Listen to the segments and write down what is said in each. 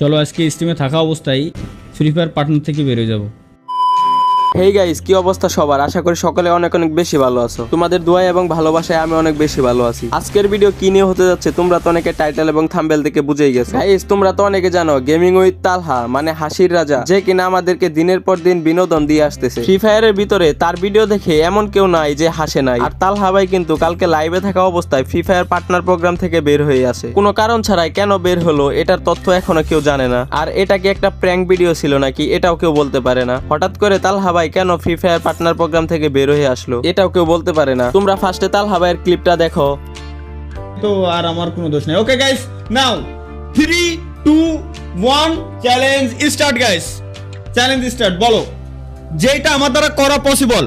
চলো আজকে স্টিমে থাকা অবস্থায় ফ্রি ফায়ার পার্টনার থেকে বেরোয় যাব। হেই গাইস কি অবস্থা সবার? আশা করি সকলে অনেক অনেক বেশি ভালো আছো। তোমাদের দোয়া এবং ভালোবাসায় আমি অনেক বেশি ভালো আছি। আজকের ভিডিও কি নিয়ে হতে যাচ্ছে তোমরা তো অনেকে টাইটেল এবং থাম্বেল থেকে বুঝেই গেছো। গাইস তোমরা তো অনেকে জানো গেমিং উইথ তালহা মানে হাসির রাজা, যে কিনা আমাদেরকে দিনের পর দিন বিনোদন দিয়ে আসতেছে। ফ্রি ফায়ারের ভিতরে তার ভিডিও দেখে এমন কেউ নাই যে হাসে নাই। আর তালহা ভাই কিন্তু কালকে লাইভে থাকা অবস্থায় ফ্রি ফায়ার পার্টনার প্রোগ্রাম থেকে বের হয়ে আসে। কোনো কারণ ছাড়াই কেন বের হলো, এটার তথ্য এখনও কেউ জানে না। আর এটা কি একটা প্র্যাঙ্ক ভিডিও ছিল নাকি, এটাও কেউ বলতে পারে না। হঠাৎ করে তালহা কেন ফ্রি ফায়ার পার্টনার প্রোগ্রাম থেকে বের হয়ে আসলো? এটাও কেউ বলতে পারে না। তোমরা ফার্স্টে তালহা ভাইয়ের ক্লিপটা দেখো। তো আর আমার কোনো দোষ নেই। Okay guys now three two one challenge start guys challenge start বলো। যেটা আমার দ্বারা করা পসিবল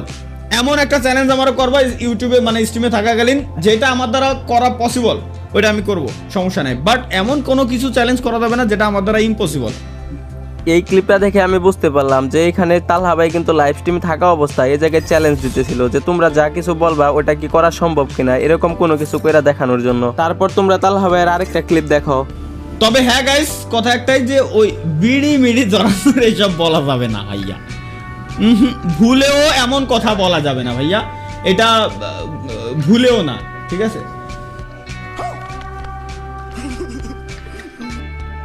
এমন একটা চ্যালেঞ্জ আমার করবা ইউটিউবে মানে স্ট্রিমে থাকাকালীন। যেটা আমার দ্বারা করা পসিবল ওইটা আমি করব। সমস্যা নাই। বাট এমন কোনো কিছু চ্যালেঞ্জ করা যাবে না যেটা আমার দ্বারা ইম্পসিবল এই ক্লিপটা দেখে আমি বুঝতে পারলাম যে এখানে তালহা ভাই কিন্তু লাইভ স্ট্রিম থাকা অবস্থায় এই জায়গায় চ্যালেঞ্জ দিতেছিল যে তোমরা যা কিছু বলবা ওটা কি করা সম্ভব কিনা, এরকম কোনো কিছু কইরা দেখানোর জন্য। তারপর তোমরা তালহা ভাইয়ের আরেকটা ক্লিপ দেখো। তবে হ্যাঁ গাইস কথা একটাই যে ওই বিড়ি মিড়ি জড়ানোর এইসব বলা যাবে না ভাইয়া। ভুলেও এমন কথা বলা যাবে না ভাইয়া। এটা ভুলেও না, ঠিক আছে?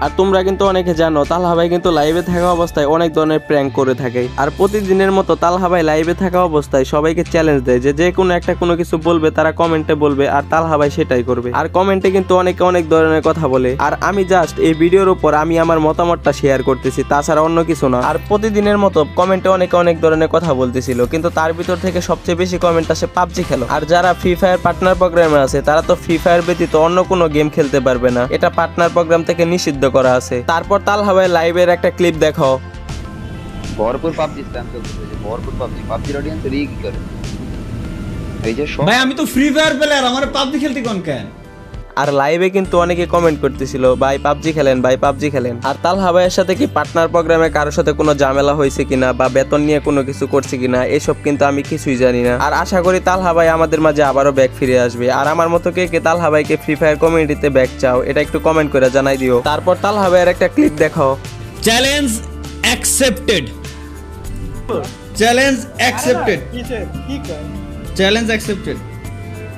আর তোমরা কিন্তু অনেকে জানো, তালহা ভাই কিন্তু লাইভে থাকা অবস্থায় অনেক ধরনের প্র্যাঙ্ক করে থাকে। আর প্রতিদিনের মতো তালহা ভাই লাইভে থাকা অবস্থায় সবাইকে চ্যালেঞ্জ দেয় যে যে কোনো একটা কোনো কিছু বলবে, তারা কমেন্টে বলবে, আর তালহা ভাই সেটাই করবে। আর কমেন্টে কিন্তু অনেকে অনেক ধরনের কথা বলে। আর আমি জাস্ট এই ভিডিওর উপর আমি আমার মতামতটা শেয়ার করতেছি, তাছাড়া অন্য কিছু না। আর প্রতিদিনের মতো কমেন্টে অনেকে অনেক ধরনের কথা বলতেছিল, কিন্তু তার ভিতর থেকে সবচেয়ে বেশি কমেন্ট আসে পাবজি খেলো। আর যারা ফ্রি ফায়ার পার্টনার প্রোগ্রামে আছে, তারা তো ফ্রি ফায়ার ব্যতীত অন্য কোনো গেম খেলতে পারবে না। এটা পার্টনার প্রোগ্রাম থেকে নিষিদ্ধ করা আছে। তারপর তাল হবে লাইভের একটা ক্লিপ দেখো ভরপুর পাবজি স্প্যাম চলতেছে ভরপুর পাবজি। পাবজির অডিয়েন্স রি কি করে? এই যে ভাই আমি তো ফ্রি ফায়ার প্লেয়ার আমার পাবজি খেলতে কোন কেন? আর লাইভে কিন্তু অনেকে কমেন্ট করতেছিল ভাই পাবজি খেলেন ভাই পাবজি খেলেন। আর তাল হাবাইয়ের সাথে কি পার্টনার প্রোগ্রামে কারোর সাথে কোনো ঝামেলা হয়েছে কিনা বা বেতন নিয়ে কোনো কিছু করছে কিনা এসব কিন্তু আমি কিছুই জানি না। আর আশা করি তাল হাবাই আমাদের মাঝে আবারও ব্যাক ফিরে আসবে। আর আমার মতো কে কে তাল হাবাইকে ফ্রি ফায়ার কমিউনিটিতে ব্যাক চাও এটা একটু কমেন্ট করে জানাই দিও। তারপর তাল হাবাইয়ের একটা ক্লিপ দেখাও। Challenge accepted challenge accepted challenge accepted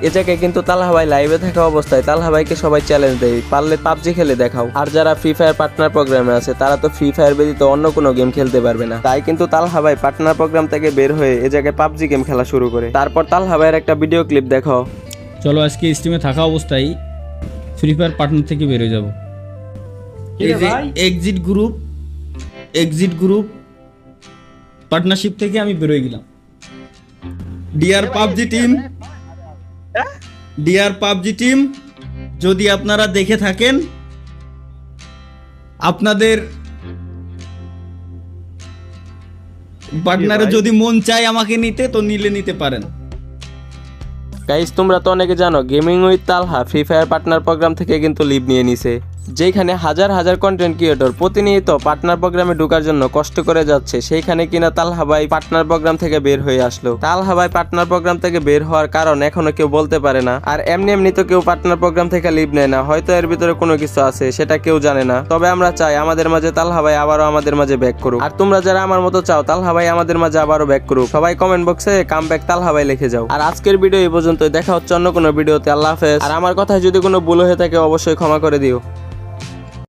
এ জায়গায় কিন্তু তালহাবাই লাইভে থাকা অবস্থায় তালহাবাইকে সবাই চ্যালেঞ্জ দেয়। পারলে পাবজি খেলে দেখাও। আর যারা ফ্রি ফায়ার পার্টনার প্রোগ্রামে আছে তারা তো ফ্রি ফায়ার ব্যতীত অন্য কোনো গেম খেলতে পারবে না। তাই কিন্তু তালহাবাই পার্টনার প্রোগ্রাম থেকে বের হয়ে এ জায়গায় পাবজি গেম খেলা শুরু করে। তারপর তালহাবাইয়ের একটা ভিডিও ক্লিপ দেখো চলো আজকে স্ট্রিমে থাকা অবস্থায় ফ্রি ফায়ার পার্টনার থেকে যাব। এই যে exit group exit group partnership থেকে আমি বেরোয় গেলাম। Dear PUBG team dear PUBG team যদি আপনারা দেখে থাকেন আপনাদের পার্টনারে যদি মন চায় আমাকে নিতে তো নিলে নিতে পারেন। গাইস তোমরা তো অনেকে জানো gaming with Talha free fire partner program থেকে কিন্তু লিভ নিয়ে নিছে। যেখানে হাজার হাজার কন্টেন্ট ক্রিয়েটর প্রতিনিয়ত পার্টনার প্রোগ্রামে ঢোকার জন্য কষ্ট করে যাচ্ছে, সেইখানে কিনা তালহা ভাই পার্টনার প্রোগ্রাম থেকে বের হয়ে আসলো। তালহা ভাই পার্টনার প্রোগ্রাম থেকে বের হওয়ার কারণ এখনও কেউ বলতে পারে না, আর এমনি এমনি তো কেউ পার্টনার প্রোগ্রাম থেকে লিভ নেয় না, হয়তো এর ভিতরে কোনো কিছু আছে, সেটা কেউ জানে না। তবে আমরা চাই আমাদের মাঝে তালহা ভাই আবারও আমাদের মাঝে ব্যাক করুক। আর তোমরা যারা আমার মতো চাও, তালহা ভাই আমাদের মাঝে আবারও ব্যাক করুক। সবাই কমেন্ট বক্সে কাম ব্যাক তালহা ভাই লিখে যাও। আর আজকের ভিডিও এই পর্যন্ত দেখা হচ্ছে অন্য কোনো ভিডিওতে আল্লাহ হাফেজ। আর আমার কথায় যদি কোনো ভুল হয়ে থাকে, অবশ্যই ক্ষমা করে দিও।